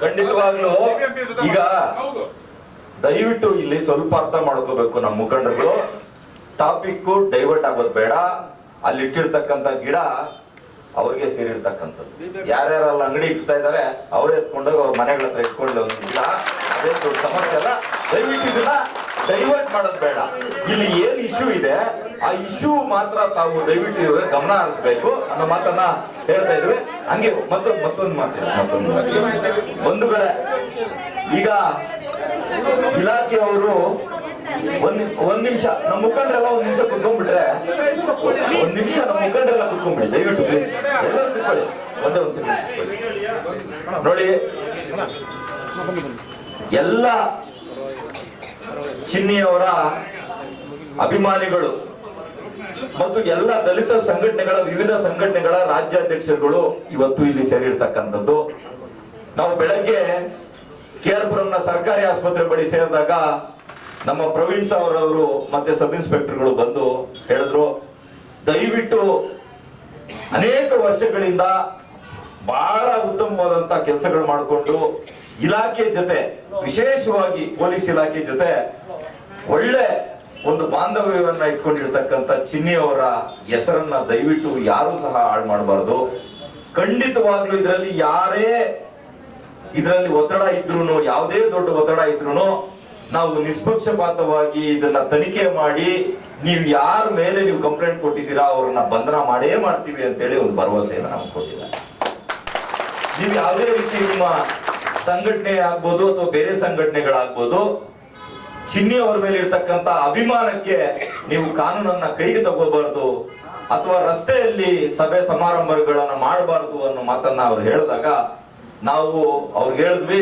ಖಂಡಿತವಾಗ್ಲೂ ಈಗ ಹೌದು. ದಯವಿಟ್ಟು ಇಲ್ಲಿ ಸ್ವಲ್ಪ ಅರ್ಥ ಮಾಡ್ಕೋಬೇಕು ನಮ್ಮ ಮುಖಂಡರು ಟಾಪಿಕ್ ಡೈವರ್ಟ್ ಆಗೋದು ಬೇಡ. ಅಲ್ಲಿ ಇಟ್ಟಿರ್ತಕ್ಕಂಥ ಗಿಡ ಅವ್ರಿಗೆ ಸೇರಿರ್ತಕ್ಕಂಥದ್ದು. ಯಾರ್ಯಾರಲ್ಲ ಅಂಗಡಿ ಇಡ್ತಾ ಇದ್ದಾರೆ ಅವರೇ ಎತ್ಕೊಂಡೋಗಿ ಅವ್ರ ಮನೆಗಳ ಹತ್ರ ಇಟ್ಕೊಂಡು ಇಲ್ಲ ಅದೇ ದೊಡ್ಡ ಸಮಸ್ಯೆ ಅಲ್ಲ. ದಯವಿಟ್ಟು ಇದನ್ನ ಡೈವರ್ಟ್ ಮಾಡೋದು ಬೇಡ. ಇಲ್ಲಿ ಏನು ಇಶ್ಯೂ ಇದೆ ಆ ಇಶ್ಯೂ ಮಾತ್ರ ತಾವು ದಯವಿಟ್ಟು ಗಮನ ಹರಿಸ್ಬೇಕು. ಅನ್ನೋ ಮಾತನ್ನ ಹೇಳ್ತಾ ಇದ್ವಿ. ಹಂಗೆ ಮತ್ತೊಂದು ಮತ್ತೊಂದು ಮಾತು ಮತ್ತೊಂದು ಮಾತು. ಬಂಧುಗಳೇ ಈಗ ಇಲಾಖೆಯವರು ಒಂದ್ ಒಂದ್ ನಿಮಿಷ. ನಮ್ಮ ಮುಖಂಡ್ರೆಲ್ಲ ಒಂದ್ ನಿಮಿಷ ಕುತ್ಕೊಂಡ್ಬಿಟ್ರೆ, ಒಂದ್ ನಿಮಿಷ ನಮ್ಮ ಮುಖಂಡ್ರೆಲ್ಲ ಕುತ್ಕೊಂಡ್ಬಿಡಿ, ದಯವಿಟ್ಟು ಪ್ಲೀಸ್ ಎಲ್ಲರೂ ಕುತ್ಕೊಳ್ಳಿ. ಒಂದೇ ಒಂದ್ ಸೆಕೆಂಡ್ ನೋಡಿ, ಎಲ್ಲ ಚಿನ್ನಿಯವರ ಅಭಿಮಾನಿಗಳು ಮತ್ತು ಎಲ್ಲ ದಲಿತ ಸಂಘಟನೆಗಳ, ವಿವಿಧ ಸಂಘಟನೆಗಳ ರಾಜ್ಯಾಧ್ಯಕ್ಷರುಗಳು ಇವತ್ತು ಇಲ್ಲಿ ಸೇರಿರ್ತಕ್ಕಂಥದ್ದು. ನಾವು ಬೆಳಗ್ಗೆ ಕೆ ಆರ್ ಪುರಂನ ಸರ್ಕಾರಿ ಆಸ್ಪತ್ರೆ ಬಳಿ ಸೇರಿದಾಗ ನಮ್ಮ ಪ್ರವೀಣ್ ಸಾವರ್ ಅವರು ಮತ್ತೆ ಸಬ್ ಇನ್ಸ್ಪೆಕ್ಟರ್ಗಳು ಬಂದು ಹೇಳಿದ್ರು, ದಯವಿಟ್ಟು ಅನೇಕ ವರ್ಷಗಳಿಂದ ಬಹಳ ಉತ್ತಮವಾದಂತ ಕೆಲಸಗಳು ಮಾಡಿಕೊಂಡು ಇಲಾಖೆ ಜೊತೆ, ವಿಶೇಷವಾಗಿ ಪೊಲೀಸ್ ಇಲಾಖೆ ಜೊತೆ ಒಳ್ಳೆ ಒಂದು ಬಾಂಧವ್ಯವನ್ನ ಇಟ್ಕೊಂಡಿರ್ತಕ್ಕಂಥ ಚಿನ್ನಿ ಅವರ ಹೆಸರನ್ನ ದಯವಿಟ್ಟು ಯಾರು ಸಹ ಹಾಳು ಮಾಡಬಾರ್ದು. ಖಂಡಿತವಾಗ್ಲೂ ಇದರಲ್ಲಿ ಯಾರೇ ಇದರಲ್ಲಿ ಒತ್ತಡ ಇದ್ರು ಯಾವುದೇ ದೊಡ್ಡ ಒತ್ತಡ ಇದ್ರೂನು ನಾವು ನಿಷ್ಪಕ್ಷಪಾತವಾಗಿ ಇದನ್ನ ತನಿಖೆ ಮಾಡಿ ನೀವು ಯಾರ ಮೇಲೆ ನೀವು ಕಂಪ್ಲೇಂಟ್ ಕೊಟ್ಟಿದ್ದೀರಾ ಅವ್ರನ್ನ ಬಂಧನ ಮಾಡೇ ಮಾಡ್ತೀವಿ ಅಂತೇಳಿ ಒಂದು ಭರವಸೆಯನ್ನು ನಾವು ಕೊಟ್ಟಿದ್ದಾರೆ. ನೀವು ಯಾವುದೇ ರೀತಿ ನಿಮ್ಮ ಸಂಘಟನೆ ಆಗ್ಬೋದು ಅಥವಾ ಬೇರೆ ಸಂಘಟನೆಗಳಾಗ್ಬೋದು, ಚಿನ್ನಿ ಅವ್ರ ಮೇಲೆ ಇರ್ತಕ್ಕಂತ ಅಭಿಮಾನಕ್ಕೆ ನೀವು ಕಾನೂನನ್ನ ಕೈಗೆ ತಗೋಬಾರ್ದು ಅಥವಾ ರಸ್ತೆಯಲ್ಲಿ ಸಭೆ ಸಮಾರಂಭಗಳನ್ನ ಮಾಡಬಾರದು ಅನ್ನೋ ಮಾತನ್ನ ಅವ್ರು ಹೇಳಿದಾಗ ನಾವು ಅವ್ರಿಗೆ ಹೇಳಿದ್ವಿ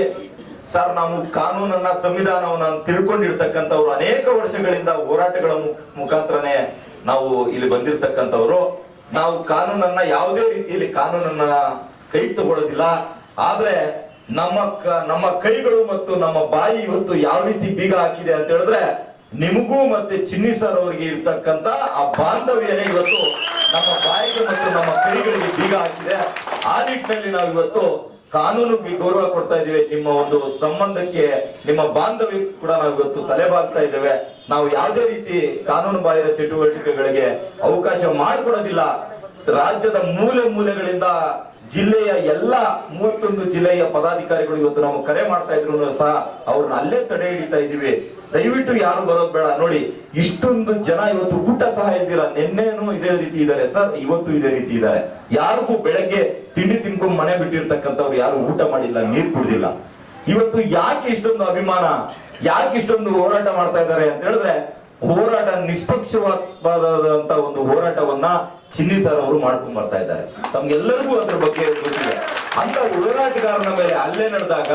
ಸರ್, ನಾವು ಕಾನೂನನ್ನ, ಸಂವಿಧಾನವನ್ನ ತಿಳ್ಕೊಂಡಿರ್ತಕ್ಕಂಥವ್ರು ಅನೇಕ ವರ್ಷಗಳಿಂದ ಹೋರಾಟಗಳ ಮುಖ- ಮುಖಾಂತರನೇ ನಾವು ಇಲ್ಲಿ ಬಂದಿರತಕ್ಕಂಥವ್ರು. ನಾವು ಕಾನೂನನ್ನ ಯಾವುದೇ ರೀತಿಯಲ್ಲಿ ಕಾನೂನನ್ನ ಕೈ ತಗೊಳ್ಳೋದಿಲ್ಲ. ಆದ್ರೆ ನಮ್ಮ ನಮ್ಮ ಕೈಗಳು ಮತ್ತು ನಮ್ಮ ಬಾಯಿ ಇವತ್ತು ಯಾವ ರೀತಿ ಬೀಗ ಹಾಕಿದೆ ಅಂತ ಹೇಳಿದ್ರೆ ನಿಮಗೂ ಮತ್ತೆ ಚಿನ್ನಿ ಸರ್ ಅವರಿಗೆ ಇರ್ತಕ್ಕಂತ ಆ ಬಾಂಧವ್ಯನೇ ಇವತ್ತು ನಮ್ಮ ಬಾಯಿಗೆ ಮತ್ತು ನಮ್ಮ ಕೈಗಳಿಗೆ ಬೀಗ ಹಾಕಿದೆ. ಆ ನಿಟ್ಟಿನಲ್ಲಿ ನಾವು ಇವತ್ತು ಕಾನೂನಿಗೆ ಗೌರವ ಕೊಡ್ತಾ ಇದ್ದೀವಿ. ನಿಮ್ಮ ಒಂದು ಸಂಬಂಧಕ್ಕೆ, ನಿಮ್ಮ ಬಾಂಧವ್ಯ ಕೂಡ ನಾವು ಇವತ್ತು ತಲೆಬಾಗ್ತಾ ಇದ್ದೇವೆ. ನಾವು ಯಾವುದೇ ರೀತಿ ಕಾನೂನು ಬಾಹಿರ ಚಟುವಟಿಕೆಗಳಿಗೆ ಅವಕಾಶ ಮಾಡಿಕೊಡೋದಿಲ್ಲ. ರಾಜ್ಯದ ಮೂಲೆ ಮೂಲೆಗಳಿಂದ ಜಿಲ್ಲೆಯ ಎಲ್ಲ ಮೂವತ್ತೊಂದು ಜಿಲ್ಲೆಯ ಪದಾಧಿಕಾರಿಗಳು ಇವತ್ತು ನಾವು ಕರೆ ಮಾಡ್ತಾ ಇದ್ರು ಸಹ ಅವ್ರನ್ನ ಅಲ್ಲೇ ತಡೆ ಹಿಡಿತಾ ಇದೀವಿ ದಯವಿಟ್ಟು ಯಾರು ಬರೋದ್ ಬೇಡ. ನೋಡಿ, ಇಷ್ಟೊಂದು ಜನ ಇವತ್ತು ಊಟ ಸಹ ಇದ್ದೀರಾ ನಿನ್ನೆನೂ ಇದೇ ರೀತಿ ಇದ್ದಾರೆ ಸರ್, ಇವತ್ತು ಇದೇ ರೀತಿ ಇದ್ದಾರೆ. ಯಾರಿಗೂ ಬೆಳಗ್ಗೆ ತಿಂಡಿ ತಿನ್ಕೊಂಡು ಮನೆ ಬಿಟ್ಟಿರ್ತಕ್ಕಂಥವ್ರು ಯಾರು ಊಟ ಮಾಡಿಲ್ಲ, ನೀರ್ ಕುಡ್ದಿಲ್ಲ. ಇವತ್ತು ಯಾಕೆ ಇಷ್ಟೊಂದು ಅಭಿಮಾನ, ಯಾಕೆ ಇಷ್ಟೊಂದು ಹೋರಾಟ ಮಾಡ್ತಾ ಇದ್ದಾರೆ ಅಂತ ಹೇಳಿದ್ರೆ, ಹೋರಾಟ ನಿಷ್ಪಕ್ಷವಾದಂತ ಒಂದು ಹೋರಾಟವನ್ನ ಚಿನ್ನಿ ಸರ್ ಅವರು ಮಾಡ್ಕೊಂಡ್ ಬರ್ತಾ ಇದ್ದಾರೆ. ತಮ್ಗೆಲ್ಲರಿಗೂ ಅದ್ರ ಬಗ್ಗೆ ಗೊತ್ತಿದೆ ಅಂತ ಹೋರಾಟಗಾರನ ಮೇಲೆ ಅಲ್ಲೇ ನಡೆದಾಗ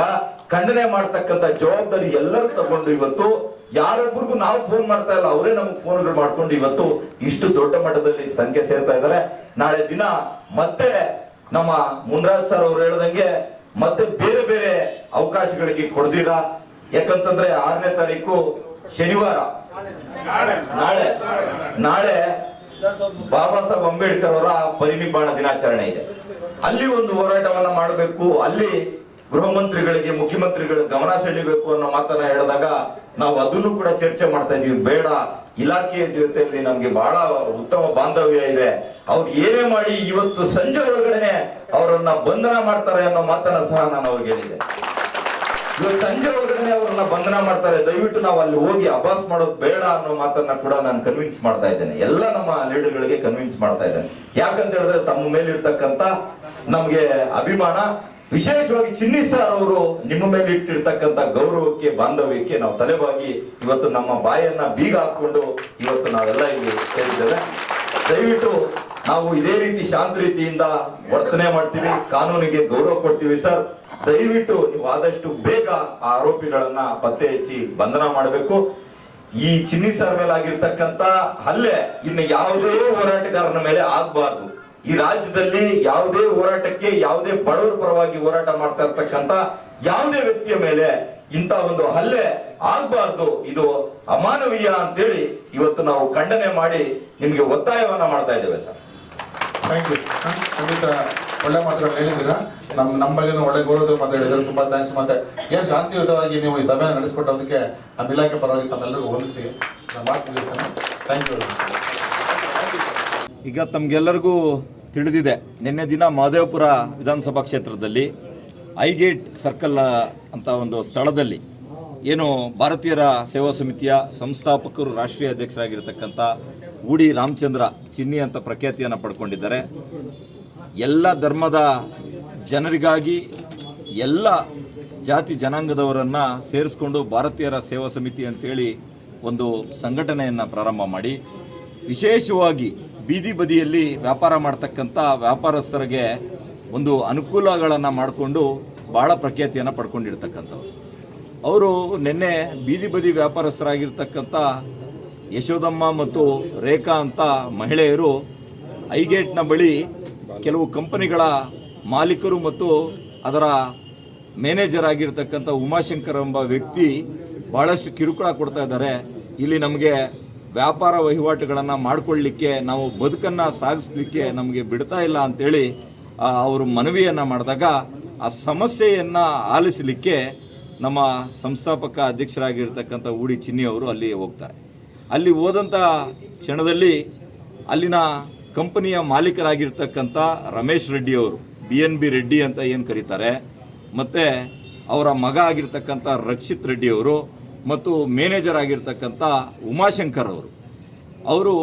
ಖಂಡನೆ ಮಾಡ್ತಕ್ಕಂತ ಜವಾಬ್ದಾರಿ ಎಲ್ಲರೂ ತಗೊಂಡು ಇವತ್ತು ಯಾರೊಬ್ಬರಿಗೂ ನಾವು ಫೋನ್ ಮಾಡ್ತಾ ಇಲ್ಲ, ಅವರೇ ನಮಗೆ ಫೋನ್ಗಳು ಮಾಡ್ಕೊಂಡು ಇವತ್ತು ಇಷ್ಟು ದೊಡ್ಡ ಮಟ್ಟದಲ್ಲಿ ಸಂಖ್ಯೆ ಸೇರ್ತಾ ಇದ್ದಾರೆ. ನಾಳೆ ದಿನ ಮತ್ತೆ ನಮ್ಮ ಮುನ್ರಾಜ್ ಸರ್ ಅವರು ಹೇಳ್ದಂಗೆ ಮತ್ತೆ ಬೇರೆ ಬೇರೆ ಅವಕಾಶಗಳಿಗೆ ಕೊಡ್ದಿರಾ ಯಾಕಂತಂದ್ರೆ ಆರನೇ ತಾರೀಕು ಶನಿವಾರ. ನಾಳೆ. ನಾಳೆ. ಬಾಬಾ ಸಾಹೇಬ್ ಅಂಬೇಡ್ಕರ್ ಅವರ ಪರಿನಿಬ್ಬಾಣ ದಿನಾಚರಣೆ ಇದೆ. ಅಲ್ಲಿ ಒಂದು ಹೋರಾಟವನ್ನ ಮಾಡಬೇಕು, ಅಲ್ಲಿ ಗೃಹ ಮಂತ್ರಿಗಳಿಗೆ, ಮುಖ್ಯಮಂತ್ರಿಗಳು ಗಮನ ಸೆಳಿಬೇಕು ಅನ್ನೋ ಮಾತನ್ನ ಹೇಳಿದಾಗ ನಾವು ಅದನ್ನು ಕೂಡ ಚರ್ಚೆ ಮಾಡ್ತಾ ಇದೀವಿ ಬೇಡ, ಇಲಾಖೆಯ ಜೊತೆಯಲ್ಲಿ ನಮ್ಗೆ ಬಹಳ ಉತ್ತಮ ಬಾಂಧವ್ಯ ಇದೆ. ಅವ್ರು ಏನೇ ಮಾಡಿ ಇವತ್ತು ಸಂಜೆ ಒಳಗಡೆನೆ ಅವರನ್ನ ಬಂಧನ ಮಾಡ್ತಾರೆ ಅನ್ನೋ ಮಾತನ್ನ ಸಹ ನಾನು ಅವ್ರಿಗೆ ಹೇಳಿದೆ. ಇವತ್ತು ಸಂಜೆ ಅವ್ರನ್ನ ಬಂಧನ ಮಾಡ್ತಾರೆ, ದಯವಿಟ್ಟು ನಾವು ಅಲ್ಲಿ ಹೋಗಿ ಅಭಾಸ್ ಮಾಡೋದು ಬೇಡ ಅನ್ನೋ ಮಾತನ್ನ ಕೂಡ ನಾನು ಕನ್ವಿನ್ಸ್ ಮಾಡ್ತಾ ಇದ್ದೇನೆ. ಎಲ್ಲ ನಮ್ಮ ಲೀಡರ್ಗಳಿಗೆ ಕನ್ವಿನ್ಸ್ ಮಾಡ್ತಾ ಇದ್ದೇನೆ. ಯಾಕಂತ ಹೇಳಿದ್ರೆ ತಮ್ಮ ಮೇಲೆ ಇರ್ತಕ್ಕಂತ ನಮ್ಗೆ ಅಭಿಮಾನ, ವಿಶೇಷವಾಗಿ ಚಿನ್ನಿ ಸರ್ ಅವರು ನಿಮ್ಮ ಮೇಲೆ ಇಟ್ಟಿರ್ತಕ್ಕಂತ ಗೌರವಕ್ಕೆ, ಬಾಂಧವ್ಯಕ್ಕೆ ನಾವು ತಲೆಬಾಗಿ ಇವತ್ತು ನಮ್ಮ ಬಾಯನ್ನ ಬೀಗ ಹಾಕೊಂಡು ಇವತ್ತು ನಾವೆಲ್ಲ ಇಲ್ಲಿ ಸೇರಿದ್ದೇವೆ. ದಯವಿಟ್ಟು ನಾವು ಇದೇ ರೀತಿ ಶಾಂತ ರೀತಿಯಿಂದ ವರ್ತನೆ ಮಾಡ್ತೀವಿ, ಕಾನೂನಿಗೆ ಗೌರವ ಕೊಡ್ತೀವಿ ಸರ್. ದಯವಿಟ್ಟು ನೀವು ಆದಷ್ಟು ಬೇಗ ಆ ಆರೋಪಿಗಳನ್ನ ಪತ್ತೆ ಹಚ್ಚಿ ಬಂಧನ ಮಾಡಬೇಕು. ಈ ಚಿನ್ನಿ ಸರ್ ಮೇಲೆ ಆಗಿರ್ತಕ್ಕಂತ ಹಲ್ಲೆ ಇನ್ನು ಯಾವುದೇ ಹೋರಾಟಗಾರನ ಮೇಲೆ ಆಗ್ಬಾರ್ದು. ಈ ರಾಜ್ಯದಲ್ಲಿ ಯಾವುದೇ ಹೋರಾಟಕ್ಕೆ, ಯಾವುದೇ ಬಡವರ ಪರವಾಗಿ ಹೋರಾಟ ಮಾಡ್ತಾ ಇರ್ತಕ್ಕಂತ ಯಾವುದೇ ವ್ಯಕ್ತಿಯ ಮೇಲೆ ಇಂತ ಒಂದು ಹಲ್ಲೆ ಆಗ್ಬಾರ್ದು. ಇದು ಅಮಾನವೀಯ ಅಂತೇಳಿ ಇವತ್ತು ನಾವು ಖಂಡನೆ ಮಾಡಿ ನಿಮ್ಗೆ ಒತ್ತಾಯವನ್ನ ಮಾಡ್ತಾ ಇದ್ದೇವೆ ಸರ್. ಥ್ಯಾಂಕ್ ಯು ಖಂಡಿತ ಒಳ್ಳೆ ಮಾತುಗಳು ಹೇಳಿದ್ದೀರಾ. ನಮ್ಮ ನಮ್ಮ ಬಗ್ಗೆ ಒಳ್ಳೆ ಗೌರವದ ಮಾತಾಡಿದ್ರೆ ತುಂಬಾ ಥ್ಯಾಂಕ್ಸ್ ಮತ್ತೆ ಏನು ಶಾಂತಿಯುತವಾಗಿ ನೀವು ಈ ಸಭೆಯನ್ನು ನಡೆಸ್ಕೊಟ್ಟೋದಕ್ಕೆ ನಮ್ಮ ಇಲಾಖೆ ಪರವಾಗಿ ತಮ್ಮೆಲ್ಲರಿಗೂ ಹೋಲಿಸಿ ನಾನು ಮಾತು ಥ್ಯಾಂಕ್ ಯು ಈಗ ತಮಗೆಲ್ಲರಿಗೂ ತಿಳಿದಿದೆ, ನಿನ್ನೆ ದಿನ ಮಹದೇವಪುರ ವಿಧಾನಸಭಾ ಕ್ಷೇತ್ರದಲ್ಲಿ ಐಗೇಟ್ ಸರ್ಕಲ್ ಅಂತ ಒಂದು ಸ್ಥಳದಲ್ಲಿ ಏನು ಭಾರತೀಯರ ಸೇವಾ ಸಮಿತಿಯ ಸಂಸ್ಥಾಪಕರು ರಾಷ್ಟ್ರೀಯ ಅಧ್ಯಕ್ಷರಾಗಿರ್ತಕ್ಕಂಥ ಊಡಿ ರಾಮಚಂದ್ರ ಚಿನ್ನಿ ಅಂತ ಪ್ರಖ್ಯಾತಿಯನ್ನು ಪಡ್ಕೊಂಡಿದ್ದಾರೆ. ಎಲ್ಲ ಧರ್ಮದ ಜನರಿಗಾಗಿ ಎಲ್ಲ ಜಾತಿ ಜನಾಂಗದವರನ್ನು ಸೇರಿಸ್ಕೊಂಡು ಭಾರತೀಯರ ಸೇವಾ ಸಮಿತಿ ಅಂತೇಳಿ ಒಂದು ಸಂಘಟನೆಯನ್ನು ಪ್ರಾರಂಭ ಮಾಡಿ. ವಿಶೇಷವಾಗಿ ಬೀದಿ ಬದಿಯಲ್ಲಿ ವ್ಯಾಪಾರ ಮಾಡ್ತಕ್ಕಂಥ ವ್ಯಾಪಾರಸ್ಥರಿಗೆ ಒಂದು ಅನುಕೂಲಗಳನ್ನು ಮಾಡಿಕೊಂಡು ಭಾಳ ಪ್ರಖ್ಯಾತಿಯನ್ನು ಪಡ್ಕೊಂಡಿರ್ತಕ್ಕಂಥವ್ರು. ಅವರು ನಿನ್ನೆ ಬೀದಿ ಬದಿ ವ್ಯಾಪಾರಸ್ಥರಾಗಿರ್ತಕ್ಕಂಥ ಯಶೋದಮ್ಮ ಮತ್ತು ರೇಖಾ ಅಂತ ಮಹಿಳೆಯರು ಐಗೇಟ್ನ ಬಳಿ ಕೆಲವು ಕಂಪನಿಗಳ ಮಾಲೀಕರು ಮತ್ತು ಅದರ ಮ್ಯಾನೇಜರ್ ಆಗಿರ್ತಕ್ಕಂಥ ಉಮಾಶಂಕರ್ ಎಂಬ ವ್ಯಕ್ತಿ ಭಾಳಷ್ಟು ಕಿರುಕುಳ ಕೊಡ್ತಾ ಇದ್ದಾರೆ. ಇಲ್ಲಿ ನಮಗೆ ವ್ಯಾಪಾರ ವಹಿವಾಟುಗಳನ್ನು ಮಾಡಿಕೊಳ್ಳಿಕ್ಕೆ ನಾವು ಬದುಕನ್ನು ಸಾಗಿಸ್ಲಿಕ್ಕೆ ನಮಗೆ ಬಿಡ್ತಾ ಇಲ್ಲ ಅಂತೇಳಿ ಆ, ಅವರು ಮನವಿಯನ್ನು ಮಾಡಿದಾಗ ಆ ಸಮಸ್ಯೆಯನ್ನು ಆಲಿಸಲಿಕ್ಕೆ ನಮ್ಮ ಸಂಸ್ಥಾಪಕ ಅಧ್ಯಕ್ಷರಾಗಿರ್ತಕ್ಕಂಥ ಊಡಿ ಚಿನ್ನಿ ಅವರು ಅಲ್ಲಿ ಹೋಗ್ತಾರೆ. ಅಲ್ಲಿ ಹೋದಂಥ ಕ್ಷಣದಲ್ಲಿ ಅಲ್ಲಿನ ಕಂಪನಿಯ ಮಾಲೀಕರಾಗಿರ್ತಕ್ಕಂಥ ರಮೇಶ್ ರೆಡ್ಡಿ ಅವರು ಬಿ ಎನ್ ಬಿ ರೆಡ್ಡಿ ಅಂತ ಏನು ಕರೀತಾರೆ, ಮತ್ತು ಅವರ ಮಗ ಆಗಿರ್ತಕ್ಕಂಥ ರಕ್ಷಿತ್ ರೆಡ್ಡಿ ಅವರು, ಮತ್ತು ಮ್ಯಾನೇಜರ್ ಆಗಿರ್ತಕ್ಕಂಥ ಉಮಾಶಂಕರ್ ಅವರು. ಅವರು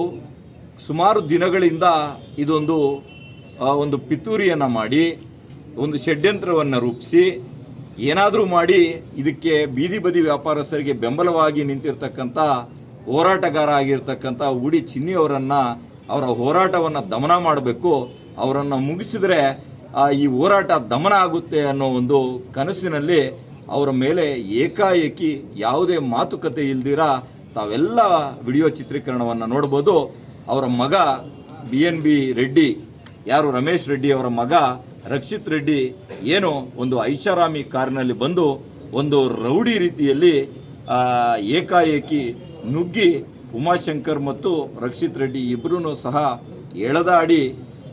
ಸುಮಾರು ದಿನಗಳಿಂದ ಇದೊಂದು ಒಂದು ಪಿತೂರಿಯನ್ನು ಮಾಡಿ, ಒಂದು ಷಡ್ಯಂತ್ರವನ್ನು ರೂಪಿಸಿ, ಏನಾದರೂ ಮಾಡಿ, ಇದಕ್ಕೆ ಬೀದಿ ಬದಿ ವ್ಯಾಪಾರಸ್ಥರಿಗೆ ಬೆಂಬಲವಾಗಿ ನಿಂತಿರ್ತಕ್ಕಂಥ ಹೋರಾಟಗಾರ ಆಗಿರ್ತಕ್ಕಂಥ ಉಡಿ ಚಿನ್ನಿ ಅವರನ್ನು, ಅವರ ಹೋರಾಟವನ್ನು ದಮನ ಮಾಡಬೇಕು, ಅವರನ್ನು ಮುಗಿಸಿದರೆ ಈ ಹೋರಾಟ ದಮನ ಆಗುತ್ತೆ ಅನ್ನೋ ಒಂದು ಕನಸಿನಲ್ಲಿ ಅವರ ಮೇಲೆ ಏಕಾಏಕಿ ಯಾವುದೇ ಮಾತುಕತೆ ಇಲ್ದಿರ ತಾವೆಲ್ಲ ವಿಡಿಯೋ ಚಿತ್ರೀಕರಣವನ್ನು ನೋಡ್ಬೋದು. ಅವರ ಮಗ ಬಿ ಎನ್ ಬಿ ರೆಡ್ಡಿ, ಯಾರು ರಮೇಶ್ ರೆಡ್ಡಿ ಅವರ ಮಗ ರಕ್ಷಿತ್ ರೆಡ್ಡಿ ಏನು ಒಂದು ಐಷಾರಾಮಿ ಕಾರಿನಲ್ಲಿ ಬಂದು ಒಂದು ರೌಡಿ ರೀತಿಯಲ್ಲಿ ಏಕಾಏಕಿ ನುಗ್ಗಿ ಉಮಾಶಂಕರ್ ಮತ್ತು ರಕ್ಷಿತ್ ರೆಡ್ಡಿ ಇಬ್ಬರೂ ಸಹ ಎಳೆದಾಡಿ,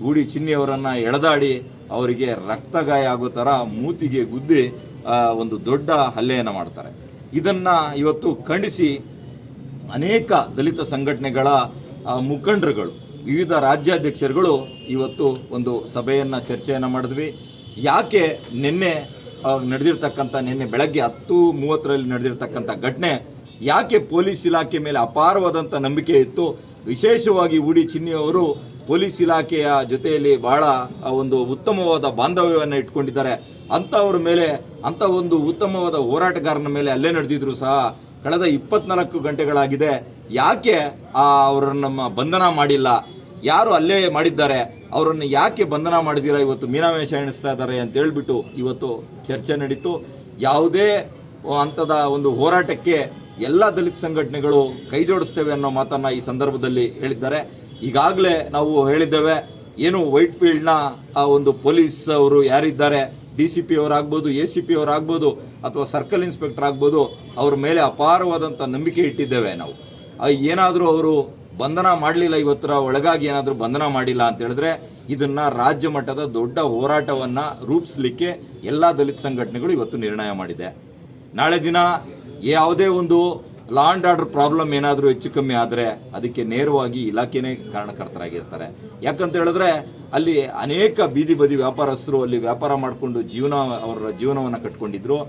ಗೂಡಿ ಚಿನ್ನಿ ಅವರನ್ನು ಎಳೆದಾಡಿ ಅವರಿಗೆ ರಕ್ತಗಾಯ ಆಗೋ ಥರ ಮೂತಿಗೆ ಗುದ್ದಿ ಒಂದು ದೊಡ್ಡ ಹಲ್ಲೆಯನ್ನು ಮಾಡ್ತಾರೆ. ಇದನ್ನು ಇವತ್ತು ಖಂಡಿಸಿ ಅನೇಕ ದಲಿತ ಸಂಘಟನೆಗಳ ಮುಖಂಡರುಗಳು, ವಿವಿಧ ರಾಜ್ಯಾಧ್ಯಕ್ಷರುಗಳು ಇವತ್ತು ಒಂದು ಸಭೆಯನ್ನು ಚರ್ಚೆಯನ್ನು ಮಾಡಿದ್ವಿ. ಯಾಕೆ ನಿನ್ನೆ ನಡೆದಿರ್ತಕ್ಕಂಥ ನಿನ್ನೆ ಬೆಳಗ್ಗೆ ಹತ್ತು ಮೂವತ್ತರಲ್ಲಿ ನಡೆದಿರ್ತಕ್ಕಂಥ ಘಟನೆ ಯಾಕೆ ಪೊಲೀಸ್ ಇಲಾಖೆ ಮೇಲೆ ಅಪಾರವಾದಂಥ ನಂಬಿಕೆ ಇತ್ತು? ವಿಶೇಷವಾಗಿ ಉಡಿ ಚಿನ್ನಿ ಅವರು ಪೊಲೀಸ್ ಇಲಾಖೆಯ ಜೊತೆಯಲ್ಲಿ ಬಹಳ ಒಂದು ಉತ್ತಮವಾದ ಬಾಂಧವ್ಯವನ್ನು ಇಟ್ಕೊಂಡಿದ್ದಾರೆ. ಅಂಥವ್ರ ಮೇಲೆ ಅಂಥ ಒಂದು ಉತ್ತಮವಾದ ಹೋರಾಟಗಾರನ ಮೇಲೆ ಅಲ್ಲೇ ನಡೆದಿದ್ರು ಸಹ. ಕಳೆದ ಇಪ್ಪತ್ನಾಲ್ಕು ಗಂಟೆಗಳಾಗಿದೆ. ಯಾಕೆ, ಆ, ಅವರನ್ನು ಬಂಧನ ಮಾಡಿಲ್ಲ? ಯಾರು ಅಲ್ಲೇ ಮಾಡಿದ್ದಾರೆ? ಅವರನ್ನು ಯಾಕೆ ಬಂಧನ ಮಾಡಿದ್ದೀರಾ? ಇವತ್ತು ಮೀನಾವೇಶ ಎಣಿಸ್ತಾ ಇದ್ದಾರೆ ಅಂತ ಹೇಳ್ಬಿಟ್ಟು ಇವತ್ತು ಚರ್ಚೆ ನಡೀತು. ಯಾವುದೇ ಹಂತದ ಒಂದು ಹೋರಾಟಕ್ಕೆ ಎಲ್ಲ ದಲಿತ ಸಂಘಟನೆಗಳು ಕೈ ಜೋಡಿಸ್ತೇವೆ ಅನ್ನೋ ಮಾತನ್ನ ಈ ಸಂದರ್ಭದಲ್ಲಿ ಹೇಳಿದ್ದಾರೆ. ಈಗಾಗಲೇ ನಾವು ಹೇಳಿದ್ದೇವೆ, ಏನು ವೈಟ್ ಫೀಲ್ಡ್ನ ಆ ಒಂದು ಪೊಲೀಸ್ ಅವರು ಯಾರಿದ್ದಾರೆ? ಡಿ ಸಿ ಪಿ ಅವರಾಗ್ಬೋದು, ಎ ಸಿ ಪಿ ಅವರಾಗ್ಬೋದು, ಅಥವಾ ಸರ್ಕಲ್ ಇನ್ಸ್ಪೆಕ್ಟರ್ ಆಗ್ಬೋದು, ಅವ್ರ ಮೇಲೆ ಅಪಾರವಾದಂಥ ನಂಬಿಕೆ ಇಟ್ಟಿದ್ದೇವೆ ನಾವು. ಏನಾದರೂ ಅವರು ಬಂಧನ ಮಾಡಲಿಲ್ಲ ಇವತ್ತರ, ಒಳಗಾಗಿ ಏನಾದರೂ ಬಂಧನ ಮಾಡಿಲ್ಲ ಅಂತ ಹೇಳಿದ್ರೆ ಇದನ್ನ ರಾಜ್ಯ ಮಟ್ಟದ ದೊಡ್ಡ ಹೋರಾಟವನ್ನು ರೂಪಿಸಲಿಕ್ಕೆ ಎಲ್ಲ ದಲಿತ ಸಂಘಟನೆಗಳು ಇವತ್ತು ನಿರ್ಣಯ ಮಾಡಿದೆ. ನಾಳೆ ದಿನ ಯಾವುದೇ ಒಂದು ಲಾ ಆ್ಯಂಡ್ ಆರ್ಡರ್ ಪ್ರಾಬ್ಲಮ್ ಏನಾದರೂ ಹೆಚ್ಚು ಕಮ್ಮಿ ಆದರೆ ಅದಕ್ಕೆ ನೇರವಾಗಿ ಇಲಾಖೆನೇ ಕಾರಣಕರ್ತರಾಗಿರ್ತಾರೆ. ಯಾಕಂತ ಹೇಳಿದ್ರೆ ಅಲ್ಲಿ ಅನೇಕ ಬೀದಿ ಬದಿ ವ್ಯಾಪಾರಸ್ಥರು ಅಲ್ಲಿ ವ್ಯಾಪಾರ ಮಾಡಿಕೊಂಡು ಜೀವನ, ಅವರ ಜೀವನವನ್ನು ಕಟ್ಕೊಂಡಿದ್ರು.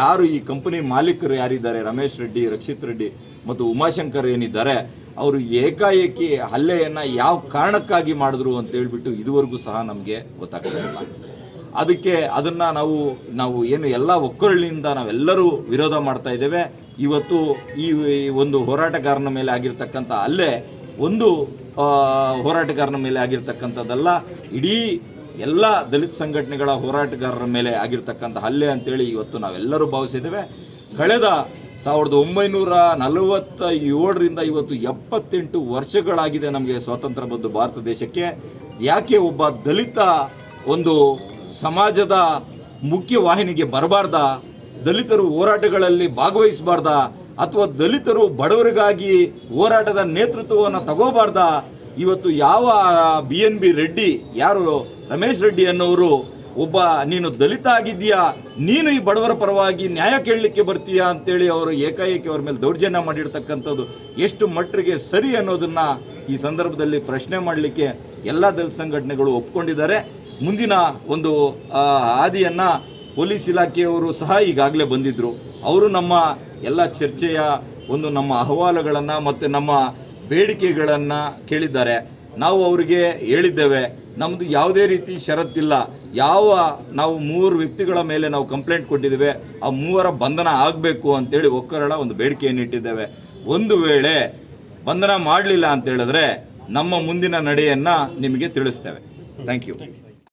ಯಾರು ಈ ಕಂಪನಿ ಮಾಲೀಕರು ಯಾರಿದ್ದಾರೆ? ರಮೇಶ್ ರೆಡ್ಡಿ, ರಕ್ಷಿತ್ ರೆಡ್ಡಿ ಮತ್ತು ಉಮಾಶಂಕರ್ ಏನಿದ್ದಾರೆ? ಅವರು ಏಕಾಏಕಿ ಹಲ್ಲೆಯನ್ನು ಯಾವ ಕಾರಣಕ್ಕಾಗಿ ಮಾಡಿದ್ರು ಅಂತ ಹೇಳ್ಬಿಟ್ಟು ಇದುವರೆಗೂ ಸಹ ನಮಗೆ ಗೊತ್ತಾಗ್ತಿಲ್ಲ ಅದಕ್ಕೆ ಅದನ್ನು ನಾವು ನಾವು ಏನು ಎಲ್ಲ ಒಕ್ಕಲಿನಿಂದ ನಾವೆಲ್ಲರೂ ವಿರೋಧ ಮಾಡ್ತಾ ಇದ್ದೇವೆ. ಇವತ್ತು ಈ ಒಂದು ಹೋರಾಟಗಾರನ ಮೇಲೆ ಆಗಿರ್ತಕ್ಕಂಥ ಅಲ್ಲೇ ಒಂದು ಹೋರಾಟಗಾರನ ಮೇಲೆ ಆಗಿರ್ತಕ್ಕಂಥದ್ದಲ್ಲ, ಇಡೀ ಎಲ್ಲ ದಲಿತ ಸಂಘಟನೆಗಳ ಹೋರಾಟಗಾರರ ಮೇಲೆ ಆಗಿರ್ತಕ್ಕಂಥ ಹಲ್ಲೆ ಅಂತೇಳಿ ಇವತ್ತು ನಾವೆಲ್ಲರೂ ಭಾವಿಸಿದ್ದೇವೆ. ಕಳೆದ ಸಾವಿರದ ಒಂಬೈನೂರ ನಲವತ್ತ ಏಳರಿಂದ ಇವತ್ತು ಎಪ್ಪತ್ತೆಂಟು ವರ್ಷಗಳಾಗಿದೆ ನಮಗೆ ಸ್ವಾತಂತ್ರ್ಯ ಬಂದು ಭಾರತ ದೇಶಕ್ಕೆ. ಯಾಕೆ ಒಬ್ಬ ದಲಿತ ಒಂದು ಸಮಾಜದ ಮುಖ್ಯ ವಾಹಿನಿಗೆ ಬರಬಾರ್ದ, ದಲಿತರು ಹೋರಾಟಗಳಲ್ಲಿ ಭಾಗವಹಿಸಬಾರ್ದ ಅಥವಾ ದಲಿತರು ಬಡವರಿಗಾಗಿ ಹೋರಾಟದ ನೇತೃತ್ವವನ್ನು ತಗೋಬಾರ್ದ, ಇವತ್ತು ಯಾವ ಬಿ ಎನ್ ಬಿ ರೆಡ್ಡಿ, ಯಾರು ರಮೇಶ್ ರೆಡ್ಡಿ ಅನ್ನೋರು, ಒಬ್ಬ ನೀನು ದಲಿತ ಆಗಿದ್ದೀಯಾ, ನೀನು ಈ ಬಡವರ ಪರವಾಗಿ ನ್ಯಾಯ ಕೇಳಲಿಕ್ಕೆ ಬರ್ತೀಯಾ ಅಂತೇಳಿ ಅವರು ಏಕಾಏಕಿ ಅವ್ರ ಮೇಲೆ ದೌರ್ಜನ್ಯ ಮಾಡಿರ್ತಕ್ಕಂಥದ್ದು ಎಷ್ಟು ಮಟ್ಟಿಗೆ ಸರಿ ಅನ್ನೋದನ್ನ ಈ ಸಂದರ್ಭದಲ್ಲಿ ಪ್ರಶ್ನೆ ಮಾಡಲಿಕ್ಕೆ ಎಲ್ಲ ದಲಿತ ಸಂಘಟನೆಗಳು ಒಪ್ಕೊಂಡಿದ್ದಾರೆ. ಮುಂದಿನ ಒಂದು ಹಾದಿಯನ್ನು ಪೊಲೀಸ್ ಇಲಾಖೆಯವರು ಸಹ ಈಗಾಗಲೇ ಬಂದಿದ್ರು. ಅವರು ನಮ್ಮ ಎಲ್ಲ ಚರ್ಚೆಯ ಒಂದು ನಮ್ಮ ಅಹವಾಲುಗಳನ್ನು ಮತ್ತು ನಮ್ಮ ಬೇಡಿಕೆಗಳನ್ನು ಕೇಳಿದ್ದಾರೆ. ನಾವು ಅವರಿಗೆ ಹೇಳಿದ್ದೇವೆ ನಮ್ಮದು ಯಾವುದೇ ರೀತಿ ಷರತ್ತಿಲ್ಲ. ಯಾವ ನಾವು ಮೂರು ವ್ಯಕ್ತಿಗಳ ಮೇಲೆ ನಾವು ಕಂಪ್ಲೇಂಟ್ ಕೊಟ್ಟಿದ್ದೇವೆ, ಆ ಮೂವರ ಬಂಧನ ಆಗಬೇಕು ಅಂತೇಳಿ ಒಕ್ಕರಳ ಒಂದು ಬೇಡಿಕೆಯನ್ನು ಇಟ್ಟಿದ್ದೇವೆ. ಒಂದು ವೇಳೆ ಬಂಧನ ಮಾಡಲಿಲ್ಲ ಅಂತ ಹೇಳಿದ್ರೆ ನಮ್ಮ ಮುಂದಿನ ನಡೆಯನ್ನು ನಿಮಗೆ ತಿಳಿಸ್ತೇವೆ. Thank you